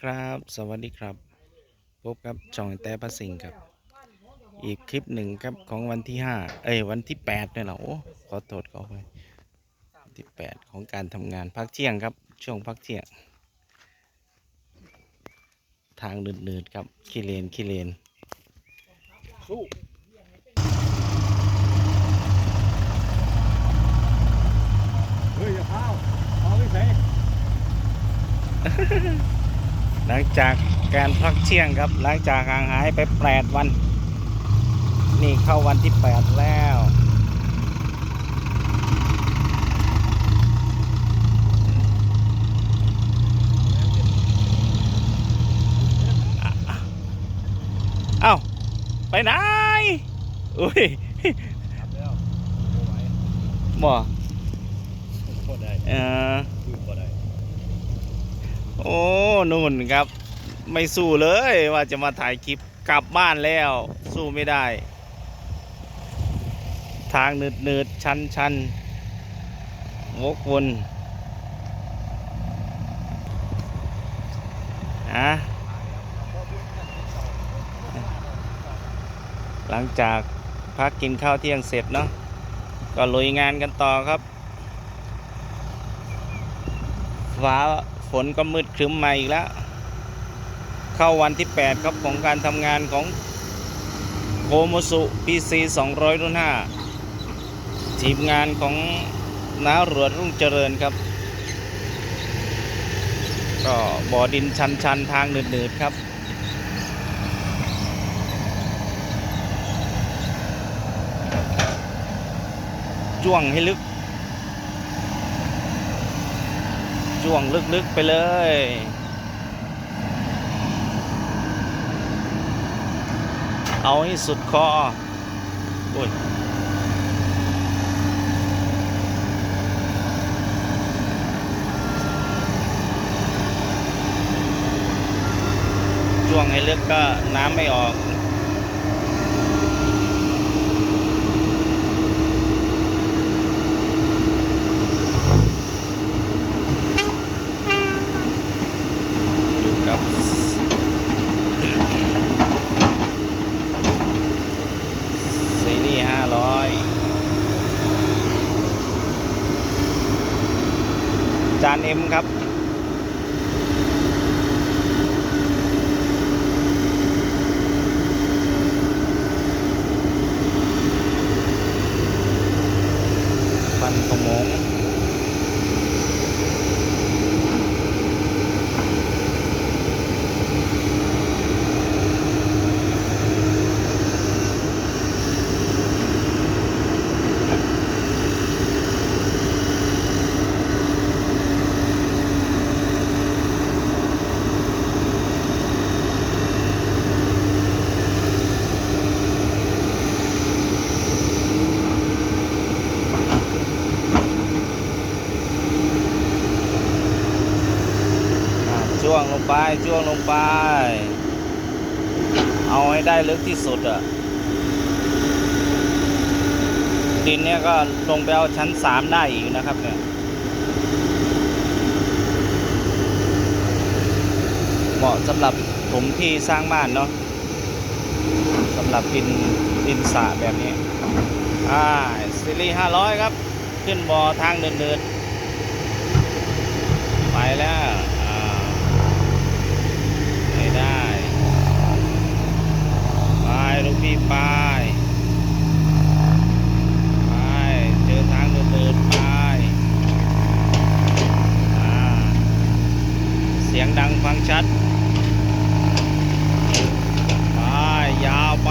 ครับ สวัสดีครับ พบกับช่องแต่ประสิงครับ อีกคลิปหนึ่งครับของวันที่ห้าเอ้ยวันที่แปดเนี่ยเหรอโอ้ขอโทษขอไปที่แปดของการทำงานพักเที่ยงครับ ช่วงพักเที่ยง ทางเนืดๆครับขี้เลนขี้เลนสู้เฮ้ยอย่าพาวพาวไม่ใส่ หลังจากการพักเที่ยงครับ หลังจากห่างหายไปแปดวัน นี่เข้าวันที่แปดแล้วเอ้าไปไหนอุ้ยครับแล้วโอ้ไหวบ่โคตรได้เออดู โอ้นู่นครับ ไม่สู้เลยว่าจะมาถ่ายคลิปกลับบ้านแล้ว สู้ไม่ได้ ทางหนืดหนืดชันชันวกวนอะหลังจากพักกินข้าวเที่ยงเสร็จเนาะก็ลุยงานกันต่อครับ ฟ้า นก็มืดครึ้มมาอีกแล้ว เข้าวันที่ 8 ครับของการทำงานของโคโมสุ PC 200รุ่น5ทีมงานของน้าหรวดรุ่งเจริญครับ ก็บ่อดินชันๆทางหนืดๆครับจ้วงให้ลึก จ้วงลึกๆไปเลย เอาให้สุดคอโอ้ยจ้วงให้ลึกก็น้ำไม่ออก อยู่กับซีรีส์ห้าร้อยจานเอ็ มครับ ปันขโมง อ่วงลงไปจ้วงลงไป เอาให้ได้ลึกที่สุดอะดินเนี่ยก็ลงไปเอาชั้นสามได้อีกนะครับเนี่ยเหมาะสำหรับผมที่สร้างบ้านเนาะสำหรับดินดินสระแบบนี้อ่าซีรีส์ห้าร้อยครับ ขึ้นบอทางเดินๆไปแล้วอ่าไม่ได้ ไป ลูกพี่ไปไปเจอทางเดินไปเสียงดังฟังชัดไปยาวไป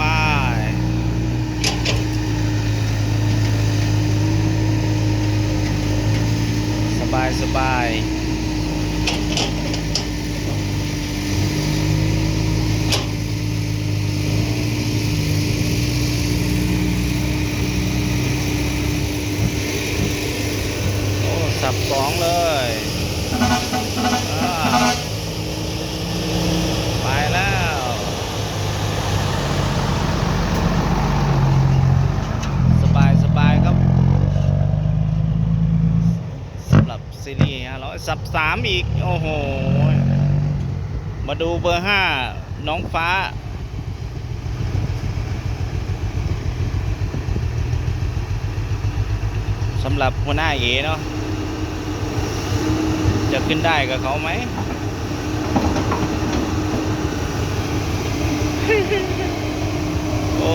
สบายสบายโอ้ สับสองเลยอ่าไปแล้ว สบาย สบายครับสำหรับซีรีส์500สับสามอีก โอ้โห มาดูเบอร์ห้าน้องฟ้า สำหรับหัวหน้าเอเนาะ จะขึ้นได้กับเขาไหม โอ้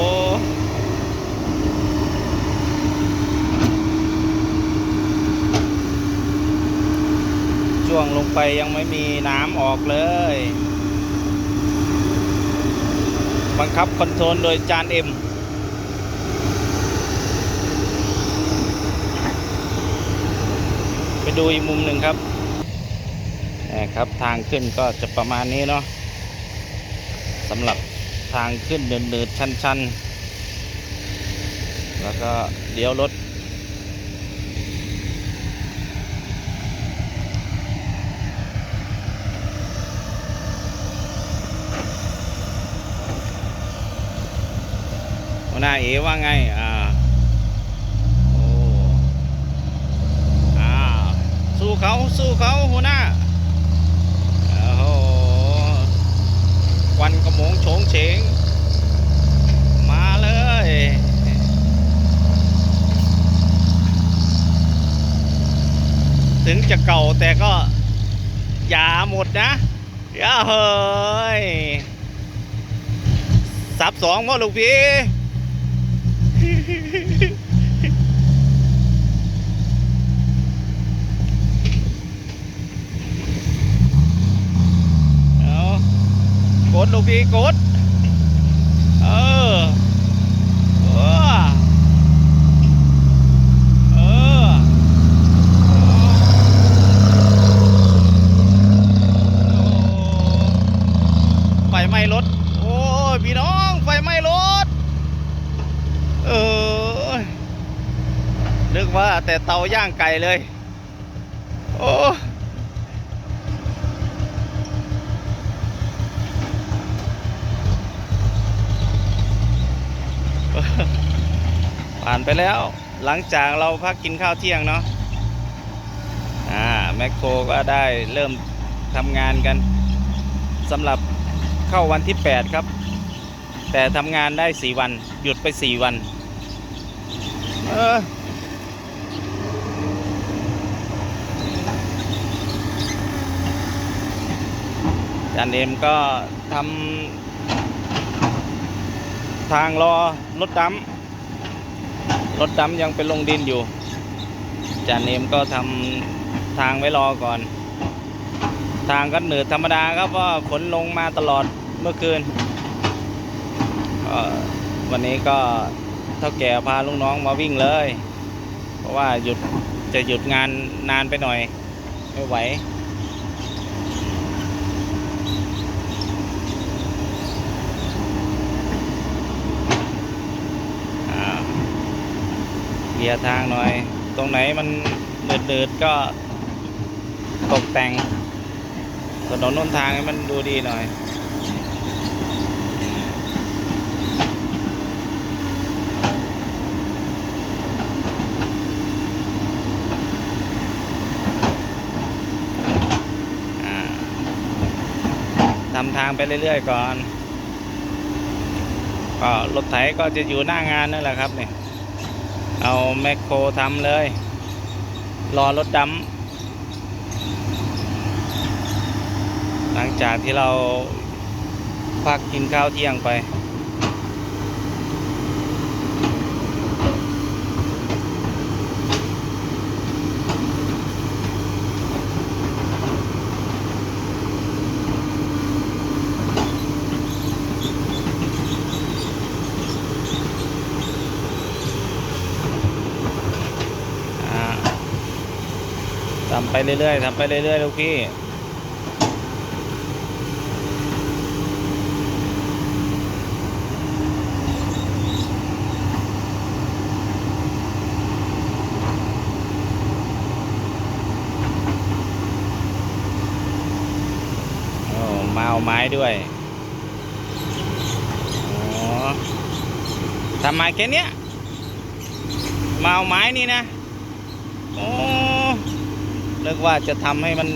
ช่วงลงไปยังไม่มีน้ำออกเลย บังคับคอนโทรลโดยจานเอ็มไปดูอีกมุมหนึ่งครับนะครับทางขึ้นก็จะประมาณนี้เนาะสำหรับทางขึ้นเนินๆชันๆ แล้วก็เลี้ยวรถ หัวหน้าเอว่าไง อ่า โอ้อ่าสู้เขาสู้เขาหัวหน้าโอ้โหควันกระมงโฉงเฉง มาเลยถึงจะเก่าแต่ก็อย่าหมดนะอย่าเฮ้ยสับสองพ่อลูกพี่ เอาก ดลูกพี่กด เออ เออ เออ ไฟไหม้รถ โอ้ยพี่น้อง ไฟไหม้รถ เออ นึกว่าแต่เตาย่างไก่เลย โอ้ ผ่านไปแล้ว หลังจากเราพักกินข้าวเที่ยงเนาะอ่าแมคโครก็ได้เริ่มทำงานกันสำหรับเข้าวันที่ 8 ครับ แต่ทำงานได้ 4 วัน หยุดไป 4 วัน เออจานเอ็มก็ทำทางรอรถดำ รถดำยังเป็นลงดินอยู่จานเอ็มก็ทำทางไว้รอก่อน ทางก็เหนืดธรรมดาครับว่าฝนลงมาตลอดเมื่อคืนวันนี้ก็เท่าแก่พาลูกน้องมาวิ่งเลย เพราะว่าหยุดจะหยุดงานนานไปหน่อยไม่ไหว เลียทางหน่อย ตรงไหนมันเดือดๆก็ตกแต่งถนนนนทางให้มันดูดีหน่อย ทำทางไปเรื่อยๆก่อน ก็รถไถก็จะอยู่หน้างานนั่นแหละครับเนี่ย เอาแมคโครทำเลย รอรถดำหลังจากที่เราพักกินข้าวเที่ยงไป ทำไปเรื่อยๆทำไปเรื่อยๆลูกพี่โอ้มาเอาไม้ด้วยอ๋อทำไมแค่เนี้ยมาเอาไม้นี่นะโอ้ เรียกว่าจะทำให้มัน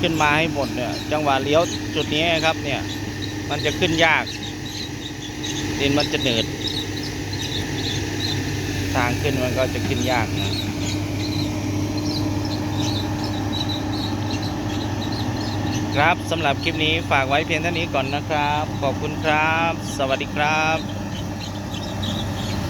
ขึ้นมาให้หมดเนี่ย จังหวะเลี้ยวจุดนี้ครับ เนี่ย มันจะขึ้นยากดินมันจะเหนืดทางขึ้นมันก็จะขึ้นยากนะครับสำหรับคลิปนี้ฝากไว้เพียงเท่านี้ก่อนนะครับ ขอบคุณครับ สวัสดีครับ